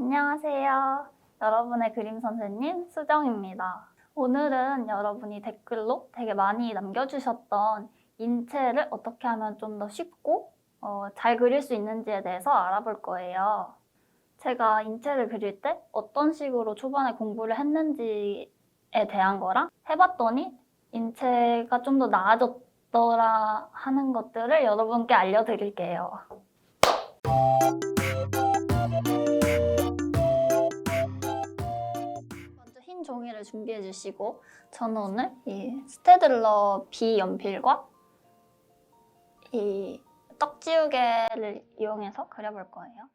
안녕하세요. 여러분의 그림 선생님 수정입니다. 오늘은 여러분이 댓글로 되게 많이 남겨주셨던 인체를 어떻게 하면 좀 더 쉽고 어, 잘 그릴 수 있는지에 대해서 알아볼 거예요. 제가 인체를 그릴 때 어떤 식으로 초반에 공부를 했는지에 대한 거랑 해봤더니 인체가 좀 더 나아졌더라 하는 것들을 여러분께 알려드릴게요. 흰 종이를 준비해 주시고 저는 오늘 이 스테들러 B 연필과 이 떡지우개를 이용해서 그려볼 거예요.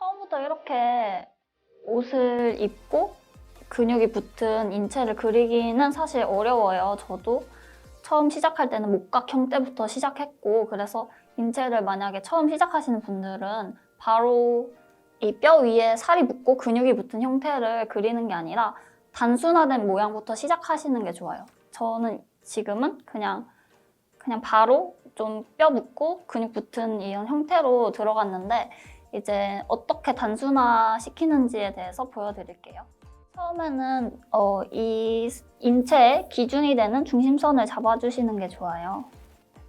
처음부터 이렇게 옷을 입고 근육이 붙은 인체를 그리기는 사실 어려워요. 저도 처음 시작할 때는 목각 형태부터 시작했고 그래서 인체를 만약에 처음 시작하시는 분들은 바로 이 뼈 위에 살이 붙고 근육이 붙은 형태를 그리는 게 아니라 단순화된 모양부터 시작하시는 게 좋아요. 저는 지금은 그냥 그냥 바로 좀 뼈 붙고 근육 붙은 이런 형태로 들어갔는데 이제 어떻게 단순화 시키는지에 대해서 보여드릴게요. 처음에는 어, 이 인체의 기준이 되는 중심선을 잡아주시는 게 좋아요.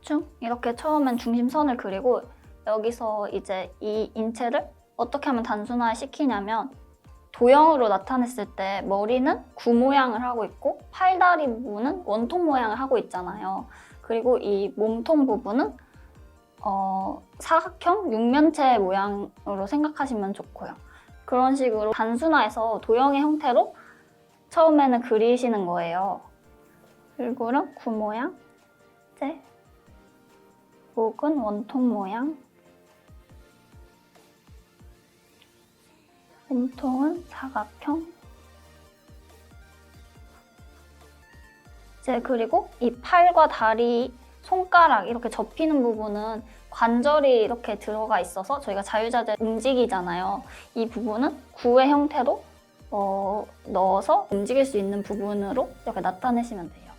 쭉 이렇게 처음엔 중심선을 그리고 여기서 이제 이 인체를 어떻게 하면 단순화 시키냐면 도형으로 나타냈을 때 머리는 구 모양을 하고 있고 팔다리 부분은 원통 모양을 하고 있잖아요. 그리고 이 몸통 부분은 어, 사각형 육면체 모양으로 생각하시면 좋고요. 그런 식으로 단순화해서 도형의 형태로 처음에는 그리시는 거예요. 얼굴은 구 모양, 째, 목은 원통 모양, 몸통은 사각형, 이제 그리고 이 팔과 다리 손가락 이렇게 접히는 부분은 관절이 이렇게 들어가 있어서 저희가 자유자재 움직이잖아요. 이 부분은 구의 형태로 어, 넣어서 움직일 수 있는 부분으로 이렇게 나타내시면 돼요.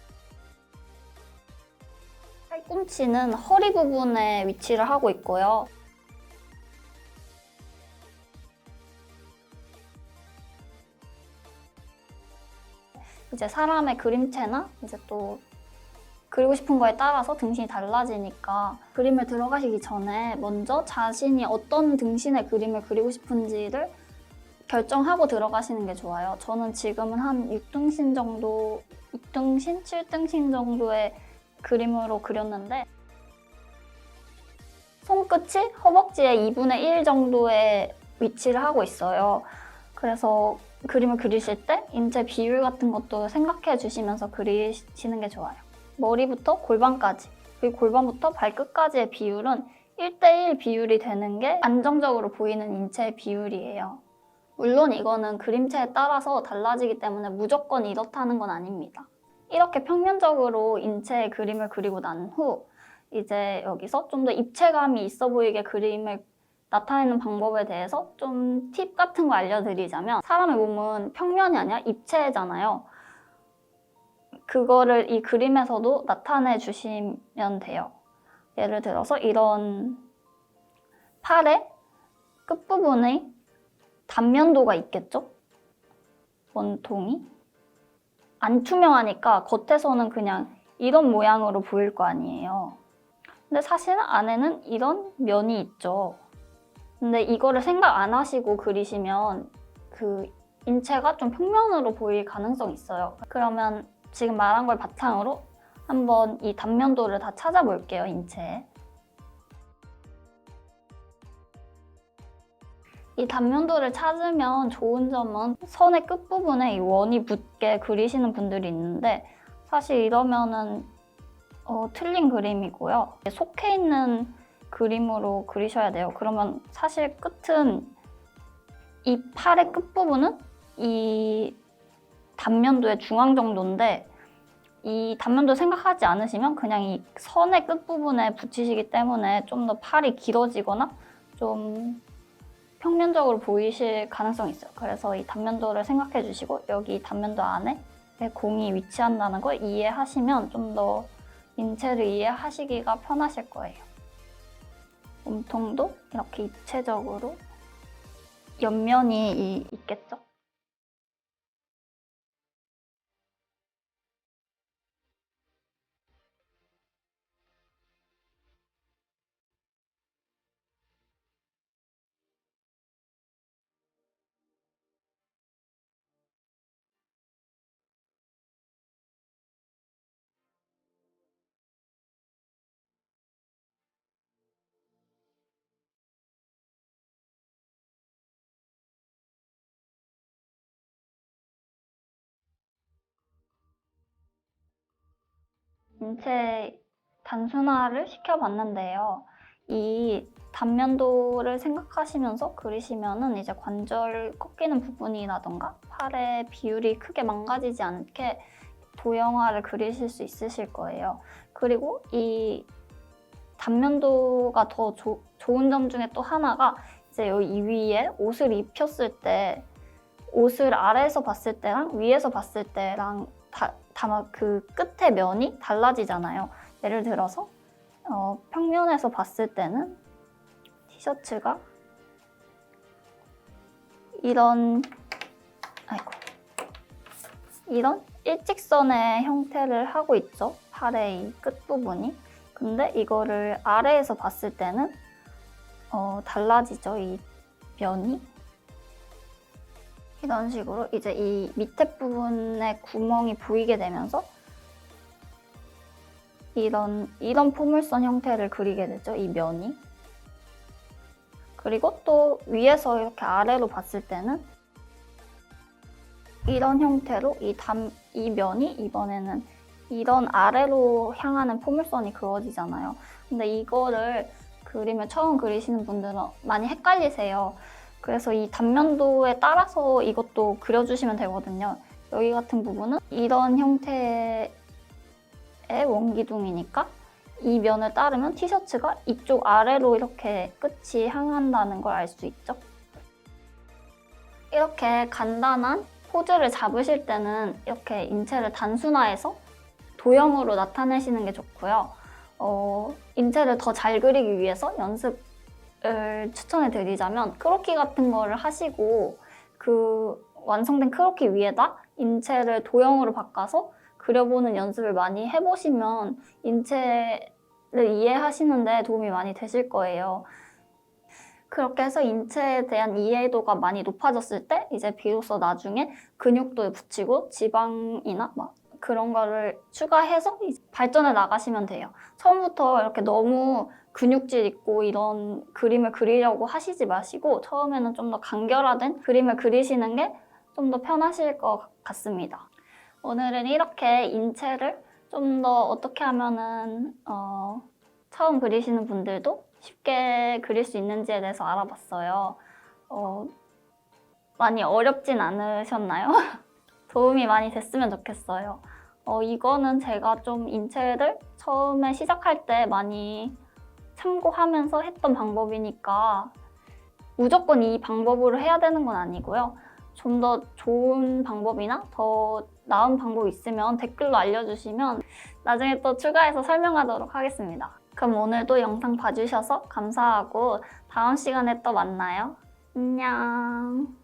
팔꿈치는 허리 부분에 위치를 하고 있고요. 이제 사람의 그림체나 이제 또 그리고 싶은 거에 따라서 등신이 달라지니까 그림을 들어가시기 전에 먼저 자신이 어떤 등신의 그림을 그리고 싶은지를 결정하고 들어가시는 게 좋아요. 저는 지금은 한 6등신 정도, 6등신, 7등신 정도의 그림으로 그렸는데 손끝이 허벅지의 2분의 1 정도의 위치를 하고 있어요. 그래서 그림을 그리실 때 인체 비율 같은 것도 생각해 주시면서 그리시는 게 좋아요. 머리부터 골반까지 그리고 골반부터 발끝까지의 비율은 1대1 비율이 되는 게 안정적으로 보이는 인체의 비율이에요. 물론 이거는 그림체에 따라서 달라지기 때문에 무조건 이렇다는 건 아닙니다. 이렇게 평면적으로 인체의 그림을 그리고 난 후 이제 여기서 좀 더 입체감이 있어 보이게 그림을 나타내는 방법에 대해서 좀 팁 같은 거 알려드리자면 사람의 몸은 평면이 아니라 입체잖아요. 그거를 이 그림에서도 나타내 주시면 돼요. 예를 들어서 이런 팔의 끝부분에 단면도가 있겠죠? 원통이. 안 투명하니까 겉에서는 그냥 이런 모양으로 보일 거 아니에요. 근데 사실 안에는 이런 면이 있죠. 근데 이거를 생각 안 하시고 그리시면 그 인체가 좀 평면으로 보일 가능성이 있어요. 그러면 지금 말한 걸 바탕으로 한번 이 단면도를 다 찾아볼게요, 인체에. 이 단면도를 찾으면 좋은 점은 선의 끝부분에 이 원이 붙게 그리시는 분들이 있는데 사실 이러면은 어, 틀린 그림이고요. 속해 있는 그림으로 그리셔야 돼요. 그러면 사실 끝은 이 팔의 끝부분은 이 단면도의 중앙 정도인데 이 단면도 생각하지 않으시면 그냥 이 선의 끝부분에 붙이시기 때문에 좀 더 팔이 길어지거나 좀 평면적으로 보이실 가능성이 있어요. 그래서 이 단면도를 생각해 주시고 여기 단면도 안에 공이 위치한다는 걸 이해하시면 좀 더 인체를 이해하시기가 편하실 거예요. 몸통도 이렇게 입체적으로 옆면이 이- 있겠죠. 인체 단순화를 시켜봤는데요. 이 단면도를 생각하시면서 그리시면은 이제 관절 꺾이는 부분이라던가 팔의 비율이 크게 망가지지 않게 도형화를 그리실 수 있으실 거예요. 그리고 이 단면도가 더 조- 좋은 점 중에 또 하나가 이제 여기 위에 옷을 입혔을 때 옷을 아래에서 봤을 때랑 위에서 봤을 때랑 다, 다만 그 끝의 면이 달라지잖아요. 예를 들어서 어, 평면에서 봤을 때는 티셔츠가 이런 아이고 이런 일직선의 형태를 하고 있죠. 팔의 이 끝부분이. 근데 이거를 아래에서 봤을 때는 어, 달라지죠. 이 면이. 이런 식으로 이제 이 밑에 부분에 구멍이 보이게 되면서 이런 이런 포물선 형태를 그리게 되죠. 이 면이. 그리고 또 위에서 이렇게 아래로 봤을 때는 이런 형태로 이 담, 이 면이 이번에는 이런 아래로 향하는 포물선이 그어지잖아요. 근데 이거를 그림을 처음 그리시는 분들은 많이 헷갈리세요. 그래서 이 단면도에 따라서 이것도 그려주시면 되거든요. 여기 같은 부분은 이런 형태의 원기둥이니까 이 면을 따르면 티셔츠가 이쪽 아래로 이렇게 끝이 향한다는 걸 알 수 있죠. 이렇게 간단한 포즈를 잡으실 때는 이렇게 인체를 단순화해서 도형으로 나타내시는 게 좋고요. 어, 인체를 더 잘 그리기 위해서 연습 을 추천해 드리자면 크로키 같은 거를 하시고 그 완성된 크로키 위에다 인체를 도형으로 바꿔서 그려보는 연습을 많이 해보시면 인체를 이해하시는데 도움이 많이 되실 거예요. 그렇게 해서 인체에 대한 이해도가 많이 높아졌을 때 이제 비로소 나중에 근육도 붙이고 지방이나 막 그런 거를 추가해서 발전해 나가시면 돼요. 처음부터 이렇게 너무 근육질 있고 이런 그림을 그리려고 하시지 마시고 처음에는 좀 더 간결화된 그림을 그리시는 게 좀 더 편하실 것 같습니다. 오늘은 이렇게 인체를 좀 더 어떻게 하면은 어, 처음 그리시는 분들도 쉽게 그릴 수 있는지에 대해서 알아봤어요. 어, 많이 어렵진 않으셨나요? 도움이 많이 됐으면 좋겠어요. 어, 이거는 제가 좀 인체를 처음에 시작할 때 많이 참고하면서 했던 방법이니까 무조건 이 방법으로 해야 되는 건 아니고요. 좀 더 좋은 방법이나 더 나은 방법 있으면 댓글로 알려주시면 나중에 또 추가해서 설명하도록 하겠습니다. 그럼 오늘도 영상 봐주셔서 감사하고 다음 시간에 또 만나요. 안녕.